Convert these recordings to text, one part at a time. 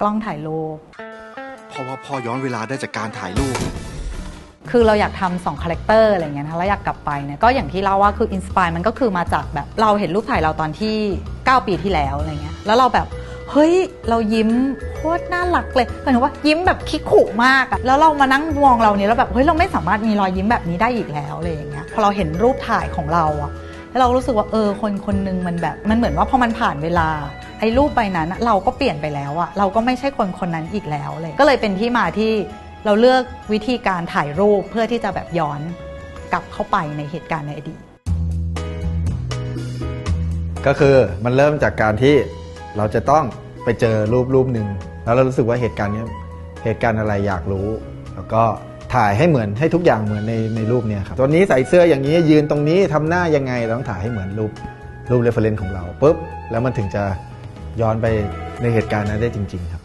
กล้องถ่ายรูปเพราะว่าพ่อย้อนเวลาได้จากการถ่ายรูป คือเราอยากทำสองคาแรคเตอร์อะไรเงี้ยนะคะแล้วอยากกลับไปเนี่ยก็อย่างที่เล่าว่าคืออินสปายมันก็คือมาจากแบบเราเห็นรูปถ่ายเราตอนที่ 9 ปีที่แล้วอะไรเงี้ยแล้วเราแบบเฮ้ยเรายิ้มโคตรน่ารักเลยหมายถึงว่ายิ้มแบบคิกขู่มากอะแล้วเรามานั่งมองเราเนี่ยแล้วแบบเฮ้ยเราไม่สามารถมีรอยยิ้มแบบนี้ได้อีกแล้วอะไรอย่างเงี้ยพอเราเห็นรูปถ่ายของเราอะแล้วเรารู้สึกว่าเออคนคนหนึงมันแบบมันเหมือนว่าพอมันผ่านเวลา ไอ้รูปใบนั้นอะเราก็เปลี่ยนไปแล้วอะเราก็ไม่ใช่คนคนนั้นอีกแล้วเลย ก็เลยเป็นที่มาที่เราเลือกวิธีการถ่ายรูปเพื่อที่จะแบบย้อนกลับเข้าไปในเหตุการณ์ในอดีต ก็คือมันเริ่มจากการที่เราจะต้องไปเจอรูปรูปหนึ่งแล้วเรารู้สึกว่าเหตุการณ์เนี้ยเหตุการณ์อะไรอยากรู้ แล้วก็ถ่ายให้เหมือนให้ทุกอย่างเหมือนในในรูปเนี่ยครับตัวนี้ใส่เสื้ออย่างนี้ยืนตรงนี้ทำหน้ายังไงเราต้องถ่ายให้เหมือนรูปรูปเรฟเฟรนซ์ของเราปุ๊บแล้วมันถึงจะ ย้อนไปในเหตุการณ์นั้นได้จริง ๆ ครับ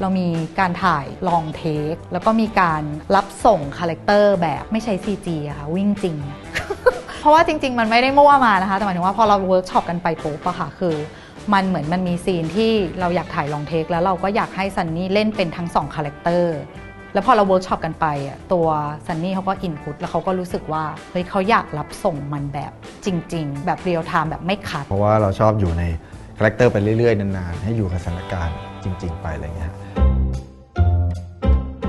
เรามีการถ่ายลองเทค แล้วก็มีการรับส่งคาแรคเตอร์แบบไม่ใช้ CG อะค่ะ วิ่งจริง เพราะว่าจริง ๆ มันไม่ได้มั่วมานะคะ แต่หมายถึงว่าพอเราเวิร์กช็อปกันไปปุ๊บอะค่ะคือ มันเหมือนมันมีซีนที่เราอยากถ่ายลองเทค แล้วเราก็อยากให้ซันนี่เล่นเป็นทั้งสองคาแรคเตอร์ แล้วพอเราเวิร์กช็อปกันไปอะตัวซันนี่เขาก็อินพุตแล้วเขาก็รู้สึกว่าเฮ้ยเขาอยากรับส่งมันแบบจริง ๆ แบบเรียลไทม์แบบไม่คัด เพราะว่าเราชอบอยู่ในคาแรคเตอร์ไปเรื่อยๆ นานๆ ให้อยู่กับสถานการณ์จริง ๆ ไปอะไรเงี้ย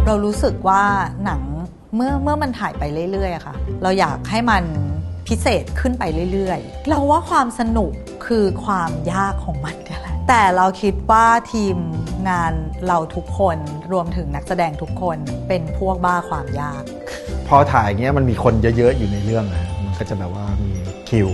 เรารู้สึกว่าหนังเมื่อเมื่อมันถ่ายไปเรื่อยๆอะค่ะ เราอยากให้มันพิเศษขึ้นไปเรื่อยๆ เราว่าความสนุกคือความยากของมันเนี่ยแหละ แต่เราคิดว่าทีมงานเราทุกคนรวมถึงนักแสดงทุกคนเป็นพวกบ้าความยาก พอถ่ายอย่างเงี้ยมันมีคนเยอะๆอยู่ในเรื่องนะมันก็จะแบบว่ามีคิว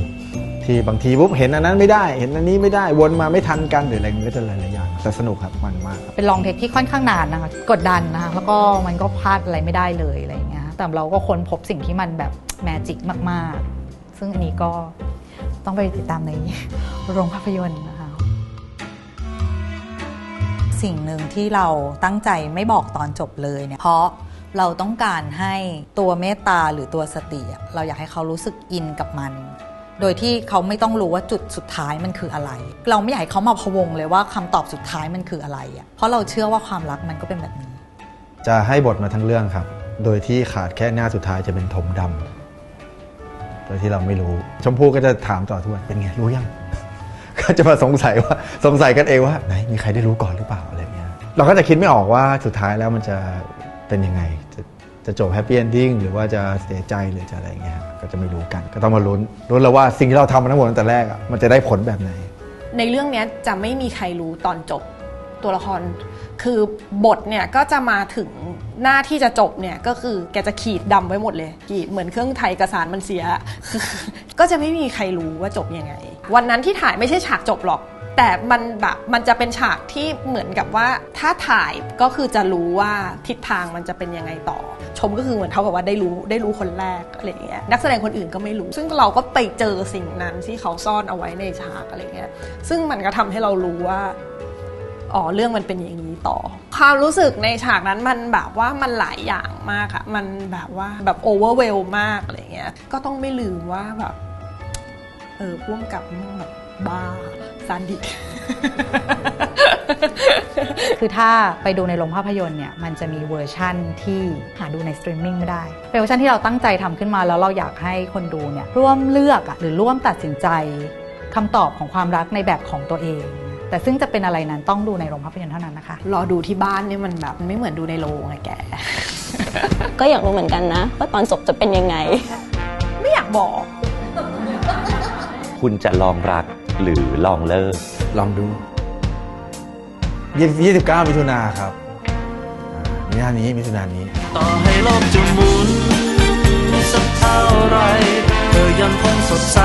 ที่บางทีปุ๊บเห็นอันนั้นไม่ได้ เห็นอันนี้ไม่ได้วนมาไม่ทันกันหรืออะไรมันก็จะหลายๆอย่างแต่สนุกครับมันมากครับเป็นลองเทคที่ค่อนข้างนานนะคะกดดันนะคะแล้วก็มันก็พลาดอะไรไม่ได้เลยอะไรอย่างเงี้ยแต่เราก็ค้นพบสิ่งที่มันแบบแมจิกมากๆ ซึ่งอันนี้ก็ต้องไปติดตามในโรงภาพยนตร์นะคะ สิ่งหนึ่งที่เราตั้งใจไม่บอกตอนจบเลยเนี่ยเพราะเราต้องการให้ตัวเมตตาหรือตัวสติ เราอยากให้เขารู้สึกอินกับมัน โดยที่เขาไม่ต้องรู้ว่าจุดสุดท้ายมันคืออะไร เราไม่อยากให้เขามาพะวงเลยว่าคำตอบสุดท้ายมันคืออะไรอะเพราะเราเชื่อว่าความรักมันก็เป็นแบบนี้ จะให้บทมาทั้งเรื่องครับ โดยที่ขาดแค่หน้าสุดท้ายจะเป็นถมดำโดยที่เราไม่รู้ ชมพู่ก็จะถามต่อทุกวันเป็นไงรู้ยัง ก็จะมาสงสัยว่าสงสัยกันเองว่าไหนมีใครได้รู้ก่อนหรือเปล่าอะไรเงี้ยเราก็จะคิดไม่ออกว่าสุดท้ายแล้วมันจะเป็นยังไง จะจะจบแฮปปี้เอนดิ้งหรือว่าจะเสียใจหรือจะอะไรเงี้ยก็จะไม่รู้กัน ก็ต้องมาลุ้นลุ้นแล้วว่าสิ่งที่เราทำมาทั้งหมดตั้งแต่แรกอะมันจะได้ผลแบบไหน ในเรื่องเนี้ยจะไม่มีใครรู้ตอนจบตัวละคร คือบทเนี่ยก็จะมาถึงหน้าที่จะจบเนี่ยก็คือแกจะขีดดำไว้หมดเลยขีดเหมือนเครื่องไทยเอกสารมันเสีย ก็จะไม่มีใครรู้ว่าจบยังไง วันนั้นที่ถ่ายไม่ใช่ฉากจบหรอก แต่มันแบบมันจะเป็นฉากที่เหมือนกับว่าถ้าถ่ายก็คือจะรู้ว่าทิศทางมันจะเป็นยังไงต่อ ชมก็คือเหมือนเท่ากับว่าได้รู้ได้รู้คนแรกอะไรอย่างเงี้ยนักแสดงคนอื่นก็ไม่รู้ ซึ่งเราก็ไปเจอสิ่งนั้นที่เขาซ่อนเอาไว้ในฉากอะไรเงี้ยซึ่งมันก็ทำให้เรารู้ว่าอ๋อเรื่องมันเป็นอย่างนี้ต่อ ความรู้สึกในฉากนั้นมันแบบว่ามันหลายอย่างมากอะมันแบบว่าแบบโอเวอร์เวลมากอะไรเงี้ยก็ต้องไม่ลืมว่าแบบ เออพ่วงกับมั่งแบบบ้าซานดิกคือถ้าไปดูในโรงภาพยนตร์เนี่ยมันจะมีเวอร์ชั่นที่หาดูในสตรีมมิ่งไม่ได้เป็นเวอร์ชันที่เราตั้งใจทำขึ้นมาแล้วเราอยากให้คนดูเนี่ยร่วมเลือกอะหรือร่วมตัดสินใจคำตอบของความรักในแบบของตัวเอง แต่ซึ่งจะเป็นอะไรนั้นต้องดูในโรงภาพยนตร์เท่านั้นนะคะ รอดูที่บ้านเนี่ยมันแบบมันไม่เหมือนดูในโรงไงแก ก็อยากรู้เหมือนกันนะว่าตอนจบจะเป็นยังไง ไม่อยากบอก คุณจะลองรักหรือลองเลิก ลองดูยี่สิบเก้ามิถุนาครับอ่ามิถุนานี้มิถุนานี้ ต่อให้โลกจะหมุนสักเท่าไรเธอยังคงสดใส